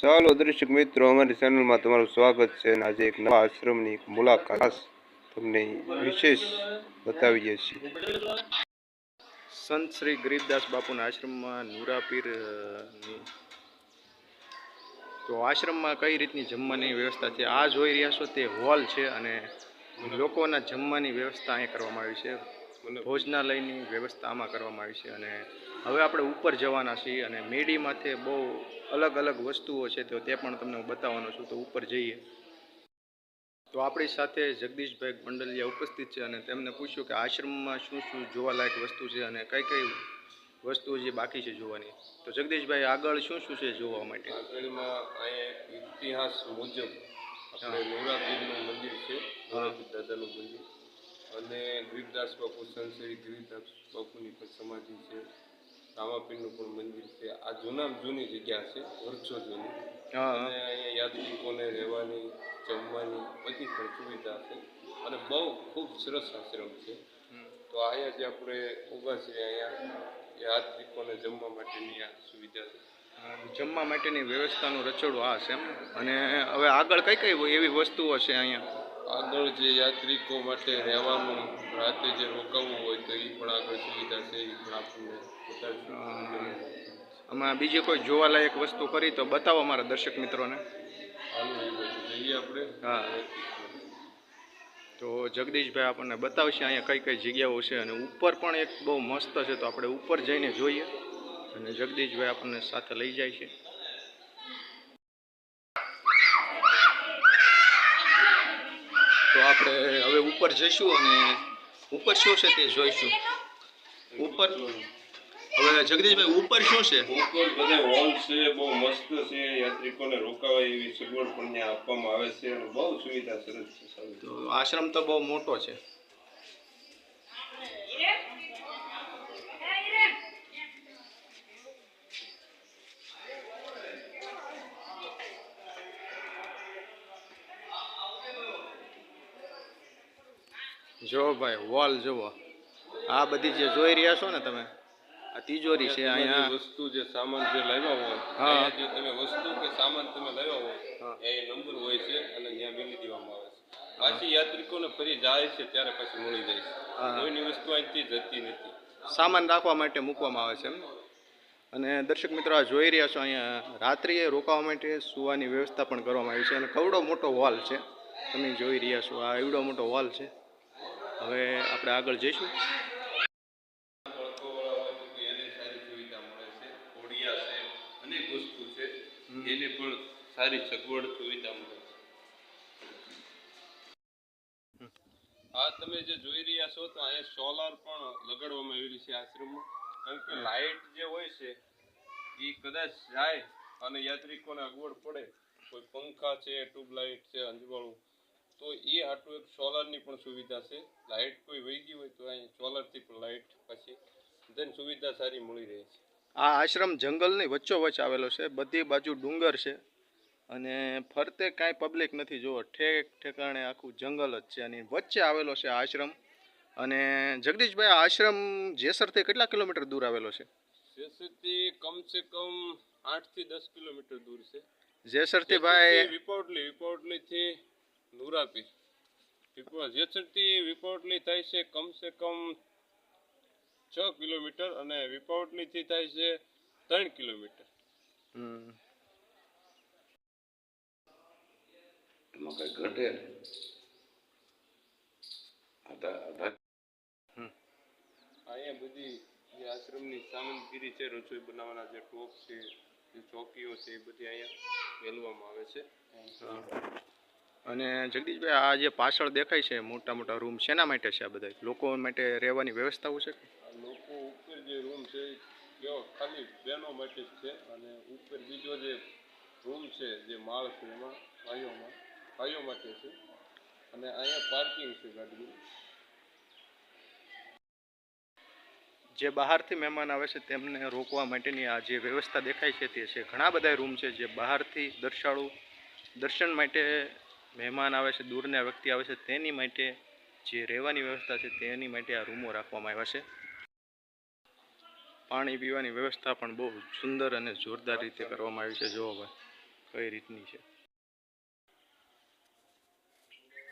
ચાલો દર્શક મિત્રો અમારી ચેનલમાં તમારું સ્વાગત છે અને આજે એક નવા આશ્રમની એક મુલાકાત ખાસ તમને વિશેષ બતાવીએ છીએ. સંત શ્રી ગરીબદાસ બાપુના આશ્રમમાં નુરાપીર તો આશ્રમમાં કઈ રીતની જમવાની વ્યવસ્થા છે? આ જોઈ રહ્યા છો તે હોલ છે અને લોકોના જમવાની વ્યવસ્થા અહીંયા કરવામાં આવી છે. ભોજનાલયની વ્યવસ્થા આમાં કરવામાં આવી છે અને હવે આપણે ઉપર જવાના છીએ અને મેડી માથે બહુ અલગ અલગ વસ્તુઓ છે તો તે પણ તમને હું બતાવવાનો છું તો ઉપર જઈએ. તો આપણી સાથે જગદીશભાઈ મંડલિયા ઉપસ્થિત છે અને તેમને પૂછ્યું કે આશ્રમમાં શું શું જોવાલાયક વસ્તુ છે અને કઈ કઈ વસ્તુઓ જે બાકી છે જોવાની. તો જગદીશભાઈ આગળ શું શું છે જોવા માટે? આગળમાં અહીંયા ઇતિહાસ મુજબ આપણે નવરાત્રિનું મંદિર છે નવરાત્રિ દાદાનું મંદિર. અને ગરીબદાસ બાપુ સંત શ્રી ગરીબદાસ બાપુની પણ સમાધિ છે. રામાપીરનું પણ મંદિર છે. આ જૂનામાં જૂની જગ્યા છે વૃક્ષો જૂની. અને અહીંયા યાત્રિકોને રહેવાની જમવાની બધી પણ સુવિધા છે. અને બહુ ખૂબ સરસ આશ્રમ છે. તો અહીંયા જે આપણે ઊભા છીએ અહીંયા યાત્રિકોને જમવા માટેની આ સુવિધા છે. જમવા માટેની વ્યવસ્થાનું રચોડું આ છે એમ. અને હવે આગળ કઈ કઈ એવી વસ્તુઓ છે અહીંયા? આગળ જે યાત્રિકો માટે રહેવાનું રાતે જે રોકાવવું હોય તો એ પણ આગળ સુવિધા છે એ પણ આપણને આમાં બીજી કોઈ જોવાલાયક વસ્તુ કરી તો બતાવો અમારા દર્શક મિત્રોને. જઈએ આપણે. હા. તો જગદીશભાઈ આપણને બતાવશે અહીંયા કઈ કઈ જગ્યાઓ છે અને ઉપર પણ એક બહુ મસ્ત છે તો આપણે ઉપર જઈને જોઈએ. અને જગદીશભાઈ આપણને સાથે લઈ જાય છે તો આપણે હવે ઉપર જઈશું અને ઉપર શું છે તે જોઈશું. ઉપર? હવે જગદીશભાઈ ઉપર શું છે? ઉપર બધા હોલ છે બહુ મસ્ત છે યાત્રિકોને રોકાવા એવી સગવડ પણ ત્યાં આપવામાં આવે છે અને બહુ સુવિધા સરસ છે તો આશ્રમ તો બહુ મોટો છે. જો ભાઈ વોલ જુઓ. આ બધી જે જોઈ રહ્યા છો ને તમે આ તિજોરી છે અહીંયા. વસ્તુ જે સામાન જે લાવ્યા હોય હા. જે તમે વસ્તુ કે સામાન તમે લાવ્યા હોય. એ નંબર હોય છે અને ત્યાં મિલી દેવામાં આવે છે. પાછી યાત્રિકોને ફરી જાય છે ત્યારે પછી મળી જાય છે. કોઈની વસ્તુ અહીંથી જતી નથી. સામાન રાખવા માટે મૂકવામાં આવે છે એમ અને દર્શક મિત્રો આ જોઈ રહ્યા છો અહીંયા રાત્રિએ રોકાવા માટે સુવાની વ્યવસ્થા પણ કરવામાં આવી છે. અને કવડો મોટો હોલ છે. તમે જોઈ રહ્યા છો આ એવડો મોટો હોલ છે. હવે આપણે આગળ જઈશું. એને પણ સારી સગવડ સુવિધા મળે છે. આ તમે જે જોઈ રહ્યા છો, તો અહીંયા સોલાર પણ લગાડવામાં આવેલી છે આશ્રમમાં. કારણ કે લાઇટ જે હોય છે, એ કદાચ જાય અને યાત્રિકોને અગવડ પડે. કોઈ પંખા છે ટ્યુબલાઇટ છે, અંજવાળું. તો એ આટલું એક સોલારની પણ સુવિધા છે. લાઇટ કોઈ વહી ગઈ હોય તો અહીં સોલારથી પણ લાઇટ પછી ધન સુવિધા સારી મળી રહે છે. આ આશ્રમ જંગલની વચ્ચોવચ્ચ આવેલો છે. બધી બાજુ ડુંગર છે અને ફરતે કાંઈ પબ્લિક નથી. જુઓ ઠેક ઠેકાણે આખું જંગલ જ છે અને વચ્ચે આવેલો છે આશ્રમ. અને જગદીશભાઈ આશ્રમ જેસરથી કેટલા કિલોમીટર દૂર આવેલો છે? જેસરથી કમ સે કમ આઠથી દસ કિલોમીટર દૂર છે. જેસરથી ભાઈ વિપાવટલી વિપાવટલી નુરાપીર વિપા- જેસરથી વિપાવટલી થાય છે કમ સે કમ છ કિલોમીટર અને વિપાવટલી થી થાય છે ત્રણ કિલોમીટર. એમાં કઈ ઘટે અહીંયા બધી જે આશ્રમની સામગ્રી છે રસોઈ બનાવવાના જે ટોપ છે જે ચોકીઓ છે એ બધી અહીંયા મેળવવામાં આવે છે. અને જગદીશભાઈ આ જે પાછળ દેખાય છે મોટા મોટા રૂમ શેના માટે છે આ બધા? લોકો માટે રહેવાની વ્યવસ્થાઓ છે લોકો ઉપર જે રૂમ છે ખાલી બહેનો માટે જ છે અને ઉપર બીજો જે રૂમ છે જે માળ છે એમાં ભાઈઓમાં ભાઈઓ માટે છે. અને અહીંયા પાર્કિંગ છે ગાડીનું. જે બહારથી મહેમાન આવે છે તેમને રોકવા માટેની આ જે વ્યવસ્થા દેખાય છે તે છે. ઘણા બધા રૂમ છે જે બહારથી દર્શાળુ દર્શન માટે મહેમાન આવે છે દૂરના વ્યક્તિ આવે છે, તેની માટે જે રહેવાની વ્યવસ્થા છે, તેની માટે આ રૂમો રાખવામાં આવ્યા છે. પાણી પીવાની વ્યવસ્થા પણ બહુ સુંદર અને જોરદાર રીતે કરવામાં આવી છે. જોવો ભાઈ કઈ રીતની છે.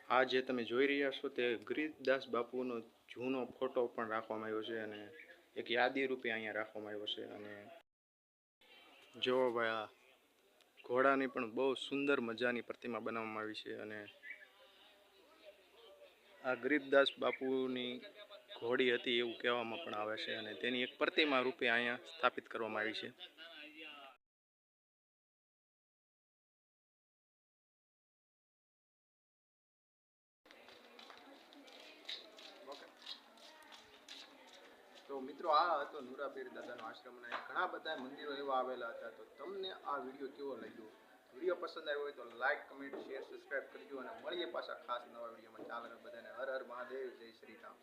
આ જે તમે જોઈ રહ્યા છો તે ગરીબદાસ બાપુનો જૂનો ફોટો પણ રાખવામાં આવ્યો છે અને એક યાદી રૂપે અહીંયા રાખવામાં આવ્યો છે અને જોવા ભાઈ આ ઘોડાની પણ બહુ સુંદર મજાની પ્રતિમા બનાવવામાં આવી છે અને આ ગરીબદાસ બાપુની ઘોડી હતી એવું કહેવામાં પણ આવે છે અને તેની એક પ્રતિમા રૂપે અહીંયા સ્થાપિત કરવામાં આવી છે. તો મિત્રો આ હતો નુરાપીર દાદાનો આશ્રમ અને ઘણા બધા મંદિરો એવા આવેલા હતા. તો તમને આ વીડિયો કેવો લાગ્યો? વીડિયો પસંદ આવ્યો હોય તો લાઈક કમેન્ટ શેર સબસ્ક્રાઇબ કરજો અને મળીએ પાછા ખાસ નવા વિડીયોમાં. ચાલો બધાને હર હર મહાદેવ, જય શ્રી રામ.